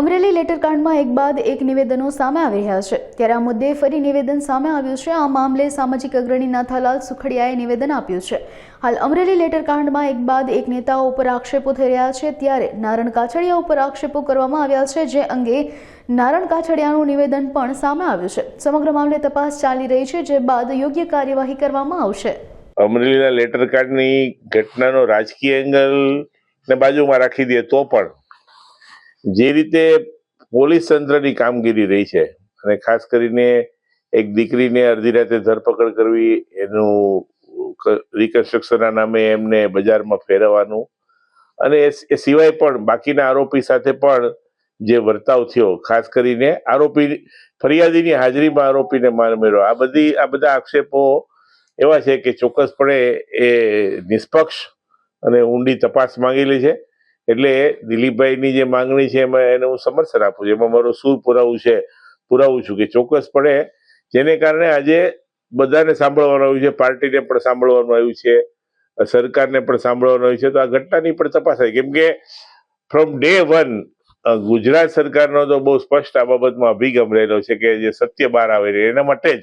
અમરેલી લેટરકાંડમાં એક બાદ એક નિવેદનો સામે આવી રહ્યા છે. ત્યારે આ મુદ્દે ફરી નિવેદન સામે આવ્યું છે. આ મામલે સામાજિક અગ્રણી નાથાલાલ સુખડિયાએ નિવેદન આપ્યું છે. હાલ અમરેલી લેટરકાંડમાં એક બાદ એક નેતાઓ ઉપર આક્ષેપો થઈ રહ્યા છે. ત્યારે નારણ કાછડિયા ઉપર આક્ષેપો કરવામાં આવ્યા છે, જે અંગે નારણ કાછડિયાનું નિવેદન પણ સામે આવ્યું છે. સમગ્ર મામલે તપાસ ચાલી રહી છે, જે બાદ યોગ્ય કાર્યવાહી કરવામાં આવશે. અમરેલીના લેટર કાર્ડની ઘટનાનો રાજકીય એંગલ ને બાજુમાં રાખી દે તો પણ જે રીતે પોલીસ તંત્રની કામગીરી રહી છે અને ખાસ કરીને એક દીકરીને અડધી રાતે ધરપકડ કરવી, એનું રિકન્સ્ટ્રક્શનના નામે એમને બજારમાં ફેરવવાનું અને એ સિવાય પણ બાકીના આરોપી સાથે પણ જે વર્તાવ થયો, ખાસ કરીને આરોપી ફરિયાદીની હાજરીમાં આરોપીને માર મેળવ્યો આ બધી, આ બધા આક્ષેપો એવા છે કે ચોક્કસપણે એ નિષ્પક્ષ અને ઊંડી તપાસ માંગેલી છે. એટલે દિલીપભાઈની જે માંગણી છે એમાં એને હું સમર્થન આપું છું. એમાં મારો સૂર પુરાવું છે, પુરાવું છું કે ચોક્કસપણે જેને કારણે આજે બધાને સાંભળવાનું આવ્યું છે, પાર્ટીને પણ સાંભળવાનું આવ્યું છે, સરકારને પણ સાંભળવાનું આવ્યું છે. તો આ ઘટનાની પણ તપાસ થાય. કેમ કે ફ્રોમ ડે વન ગુજરાત સરકારનો તો બહુ સ્પષ્ટ આ બાબતમાં અભિગમ રહેલો છે કે જે સત્ય બહાર આવે એના માટે જ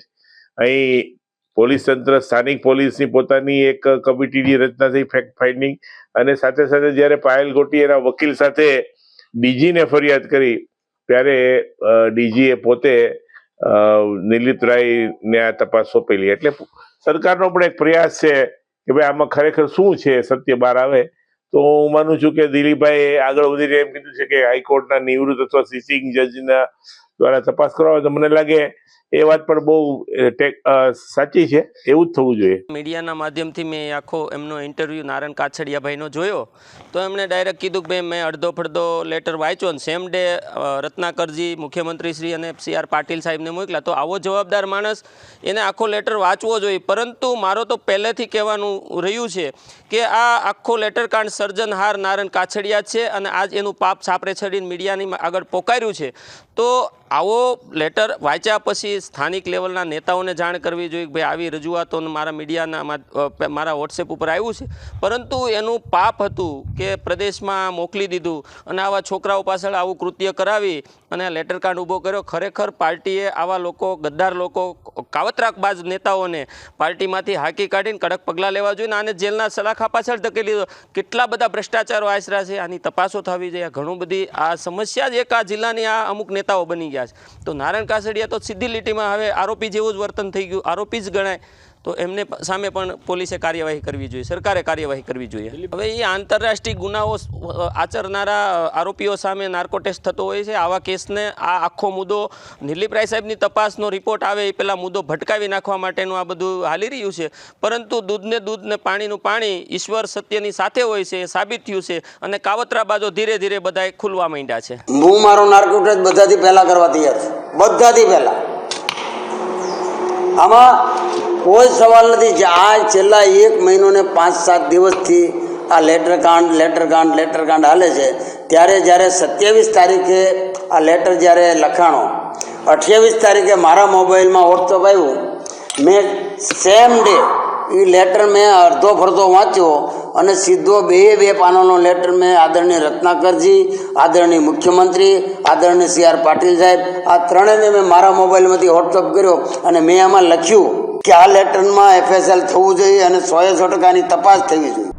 અહીં પોલીસ તંત્ર, સ્થાનિક પોલીસની પોતાની એક કમિટીની રચના થઈ ફેક્ટ ફાઇન્ડિંગ અને સાથે સાથે જ્યારે પાયલ ગોટી એના વકીલ સાથે ડીજીને ફરિયાદ કરી, ત્યારે ડીજીએ પોતે નિલિત રાયને આ તપાસ સોંપેલી. એટલે સરકારનો પણ એક પ્રયાસ છે કે ભાઈ આમાં ખરેખર શું છે, સત્ય બહાર આવે. તો હું માનું છું કે દિલીપભાઈ આગળ વધીને એમ કીધું છે કે હાઈકોર્ટના નિવૃત્ત અથવા સિટિંગ જજના દ્વારા તપાસ કરવા તો મને લાગે એ વાત પણ બહુ સાચી છે. એવું જ થવું જોઈએ. મીડિયાના માધ્યમથી મેં આખો એમનો ઇન્ટરવ્યૂ નારણ કાછડિયાભાઈનો જોયો. તો એમણે ડાયરેક્ટ કીધું કે ભાઈ, મેં અડધો ફડધો લેટર વાંચ્યો ને સેમ ડે રત્નાકરજી મુખ્યમંત્રીશ્રી અને સી આર પાટીલ સાહેબને મોકલ્યા. તો આવો જવાબદાર માણસ એને આખો લેટર વાંચવો જોઈએ. પરંતુ મારો તો પહેલેથી કહેવાનું રહ્યું છે કે આ આખો લેટર કાંડ સર્જનહાર નારણ કાછડિયા છે અને આજ એનું પાપ છાપરે છડીને મીડિયાની આગળ પોકાર્યું છે. તો આવો લેટર વાંચ્યા પછી સ્થાનિક લેવલના નેતાઓને જાણ કરવી જોઈએ કે ભાઈ આવી રજૂઆતો મારા મીડિયાના મારા વોટ્સએપ ઉપર આવ્યું છે. પરંતુ એનું પાપ હતું કે પ્રદેશમાં મોકલી દીધું અને આવા છોકરાઓ પાછળ આવું કૃત્ય કરાવી અને લેટર કાર્ડ ઊભો કર્યો. ખરેખર પાર્ટીએ આવા લોકો, ગદ્દાર લોકો, કાવતરાકબાજ નેતાઓને પાર્ટીમાંથી હાકી કાઢીને કડક પગલાં લેવા જોઈએ આને જેલના સલાખા પાછળ ધકેલી દીધો. કેટલા બધા ભ્રષ્ટાચારો આશરા છે આની તપાસો થવી જોઈએ. ઘણું બધી આ સમસ્યા જ એક આ જિલ્લાની આ અમુક નેતાઓ બની ગયા છે. તો નારાયણ કાસડિયા તો સીધી લીટીમાં હવે આરોપી જેવું જ વર્તન થઈ ગયું. આરોપી જ ગણાય. તો એમને સામે પણ પોલીસે કાર્યવાહી કરવી જોઈએ, સરકારે કાર્યવાહી કરવી જોઈએ. હવે એ આંતરરાષ્ટ્રીય ગુનાઓ આચરનારા આરોપીઓ સામે નાર્કો ટેસ્ટ થતો હોય છે, આવા કેસને આ આખો મુદ્દો નિર્લિપરાય સાહેબની તપાસનો રિપોર્ટ આવે એ પહેલાં મુદ્દો ભટકાવી નાખવા માટેનું આ બધું હાલી રહ્યું છે. પરંતુ દૂધને દૂધ ને પાણીનું પાણી ઈશ્વર સત્યની સાથે હોય છે સાબિત થયું છે અને કાવતરાબાજો ધીરે ધીરે બધાએ ખુલવા માંડ્યા છે. હું મારો નાર્કો ટેસ્ટ બધાથી પહેલાં કરવા તૈયાર છું. બધાથી પહેલાં. આમાં કોઈ સવાલ નથી જે આ છેલ્લા એક મહિનો ને પાંચ સાત દિવસથી આ લેટર કાંડ લેટર કાંડ લેટર કાંડ હાલે છે. ત્યારે જ્યારે સત્યાવીસ તારીખે આ લેટર જ્યારે લખાણો, અઠ્યાવીસ તારીખે મારા મોબાઈલમાં વોટ્સઅપ આવ્યું. મેં સેમ ડે એ લેટર મેં અડધો ફરધો વાંચ્યો અને સીધો બે બે પાનોનો લેટર મેં આદરણીય રત્નાકરજી, આદરણીય મુખ્યમંત્રી, આદરણીય સી આર પાટીલ સાહેબ, આ ત્રણેયને મેં મારા મોબાઈલમાંથી વોટ્સઅપ કર્યો અને મેં આમાં લખ્યું. કે આ લેટરમાં એફએસએલ થવું જોઈએ અને સોએ સો ટકાની તપાસ થવી જોઈએ.